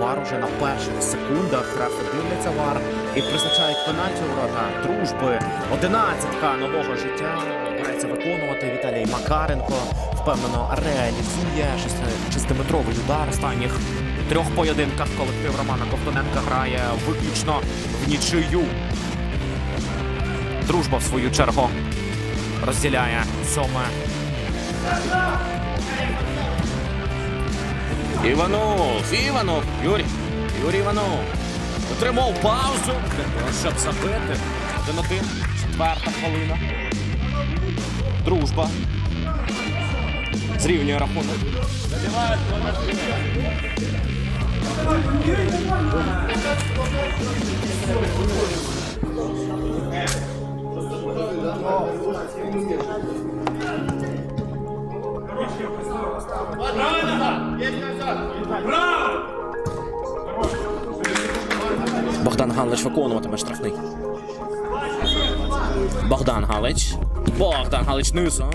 Вар уже на перших секундах. Рефи дивляться Вар і призначають пенальті у дружби. Одинадцятка нового життя береться виконувати Віталій Макаренко. Впевнено реалізує шести- шестиметровий удар останніх трьох поєдинках. Колектив Романа Ковтоненка грає виключно в нічию. Дружба в свою чергу розділяє сьоме. Іванов, Іванов, Юрій, Юрій Іванов. Отримав паузу щоб забити. Один-один, четверта хвилина. Дружба. Зрівнює рахунок. Богдан Галич виконуватиме штрафний. Богдан Галич. Богдан Галич низом.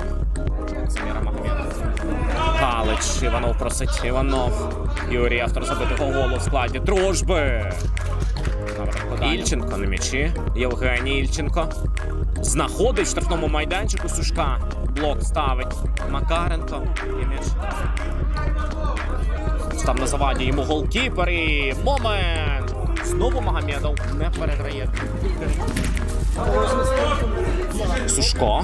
Магомедов. Галич. Іванов просить. Іванов. Юрій автор забитого голу в складі дружби. Ільченко на м'ячі. Євгеній Ільченко. Знаходить в штрафному майданчику Сушка. Блок ставить. Макаренко. І м'яч. Став на заваді йому голкіпер момент. Знову Магомедов не переграє. Сушко.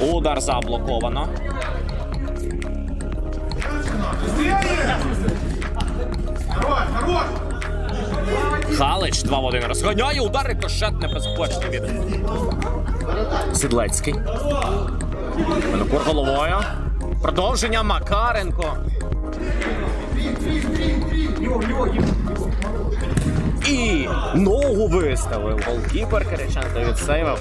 Удар заблоковано. Халич 2 в 1 розганяє удар рикошет небезпечний від Сідлецький. Винокур головою. Продовження Макаренко. І ногу виставив. Голкіпер Кириченко відсейвив.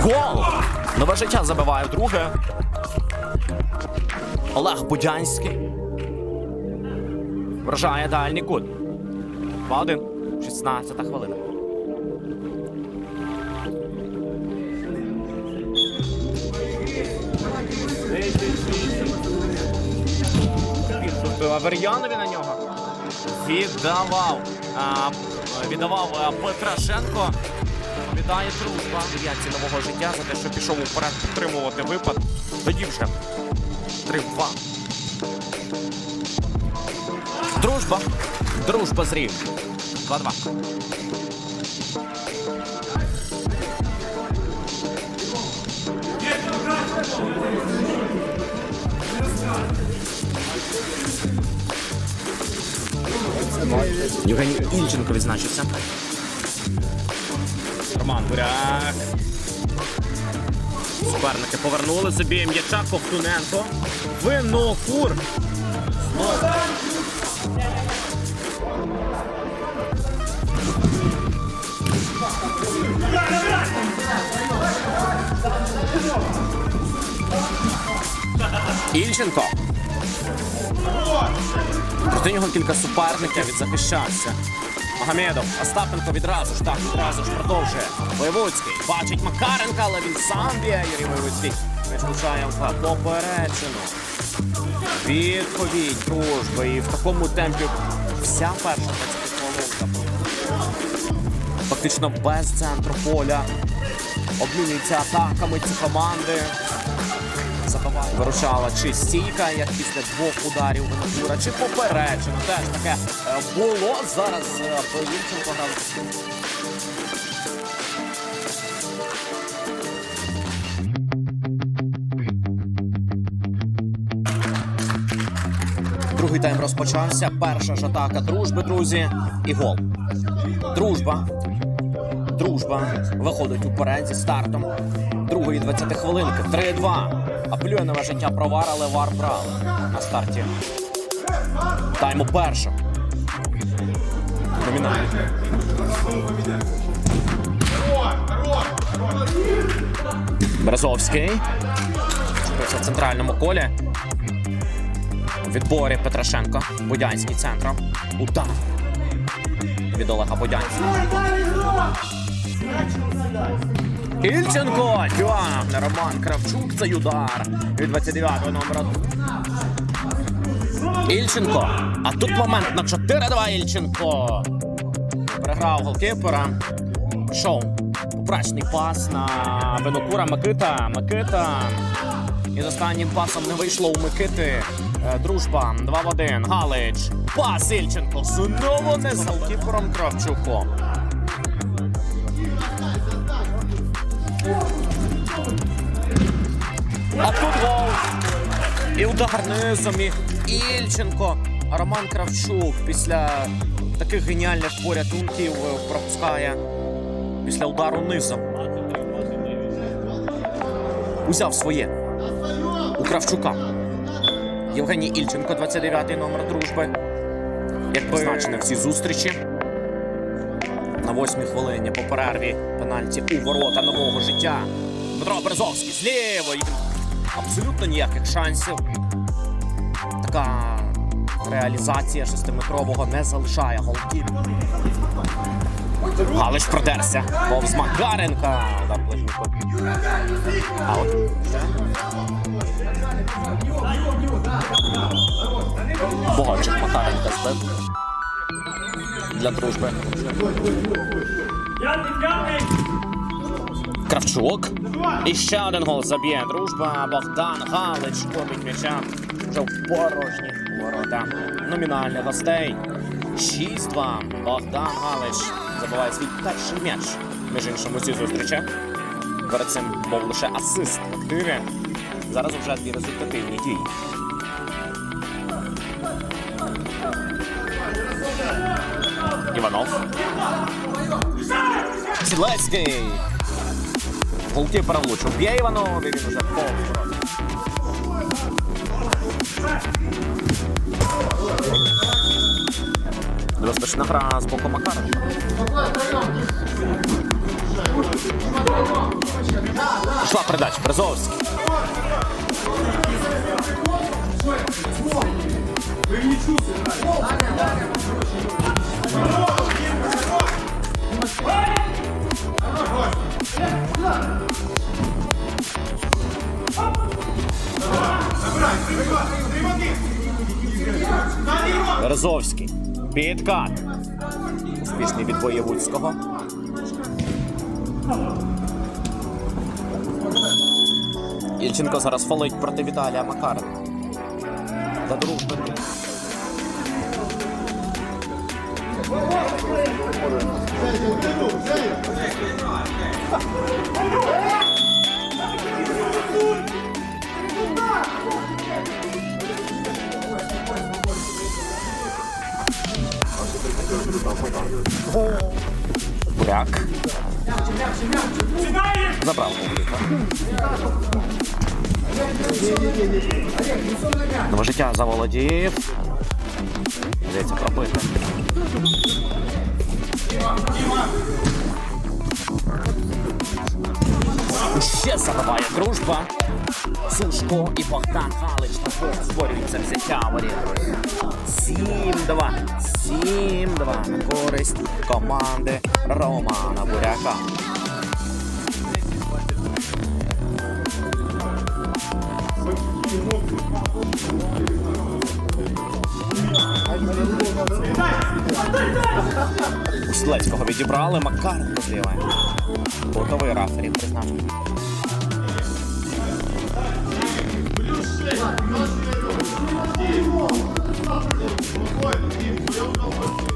Гол! Нове життя забиває вдруге. Олег Будянський. Вражає дальній кут. 2-1. 16 хвилина. Тут Авер'янові на нього. Віддавав. Віддавав а, Петрашенко. Віддає дружба. Дев'ятці нового життя за те, що пішов уперед підтримувати випад. Тоді вже 3-2. Дружба. Дружба з Рівнем. 2-2. Євгеній Ільченко відзначився. Роман Буряк. Суперники повернули собі м'яча Ковтуненко. Винокур. Ільченко. Проти нього кілька суперників відзахищався. Магомедов, Остапенко відразу ж так, відразу ж продовжує. Воєвудський бачить Макаренка, але він сам б'є Юрій Воєвудський. Між влучає в попереджену. Відповідь дружби. І в такому темпі вся перша 20 хвилинка. Фактично без центру поля. Обмінюються атаками ці команди. Забиває. Вирушала чи стійка, як після двох ударів Венедура, чи попереджено. Теж таке е, було зараз е, по Ільченко грав. Другий тайм розпочався. Перша ж атака дружби, друзі. І гол. Дружба. Дружба виходить уперед зі стартом. Другої 20 хвилинки. 3-2. Апелює життя про вар, але вар брали на старті. Тайму першого. Номінально. Березовський. В центральному колі. У відборі Петрашенко. Будянський центром. Удар. Від Олега Будянського. Ільченко тягне Роман Кравчук. Цей удар від 29-го номера. Ільченко. А тут момент на 4-2 Ільченко. Переграв голкіпера. Шоу. Поправочний пас на Винокура Микита. Микита. І з останнім пасом не вийшло у Микити. Е, Дружба 2 в 1. Галич. Пас Ільченко. Знову не з голкіпером Кравчуком. А тут гол. І удар низом і Ільченко. Роман Кравчук після таких геніальних порятунків е, пропускає після удару низом. Узяв своє у Кравчука. Євгеній Ільченко, 29-й номер дружби. Як позначено всі зустрічі. На восьмій хвилині по перерві пенальті у ворота нового життя. Дмитро Березовський з лівої. Абсолютно ніяких шансів. Така реалізація шестиметрового не залишає голків. Галич продерся. Повз Макаренка. Удар ближній кут. А от ще. Богачик Макаренка збив. Для дружби. Кравчук. І ще один гол заб'є. Дружба. Богдан Галич кормить м'яча. Вже в порожні ворота. Номінальних гостей. 6-2. Богдан Галич забиває свій перший м'яч. Між іншим усі зустрічі. Перед цим був лише асист активі. Зараз вже дві результативні дії. Іванов. Сідлецький. Голкіпер влучив. Б'є Іванов, і він уже повз. Небезпечна гра з боку Макаренка. Пішла передача. Березовський. Березовський. Підкат. Успішний від Воєвудського. Ільченко зараз фолить проти Віталія Макаренка. За дружби. Буряк. Забрав. Нове життя заволодів. Здається, пробити. Ще забиває дружба. Сушко і Богдан Галич також створюється взяття воріт. 7-2. 7-2 на користь команди Романа Буряка. У Сілецького відібрали Макаренко зліва. Готовий рафері призначений. Спокойно, Дим, я удовольствие.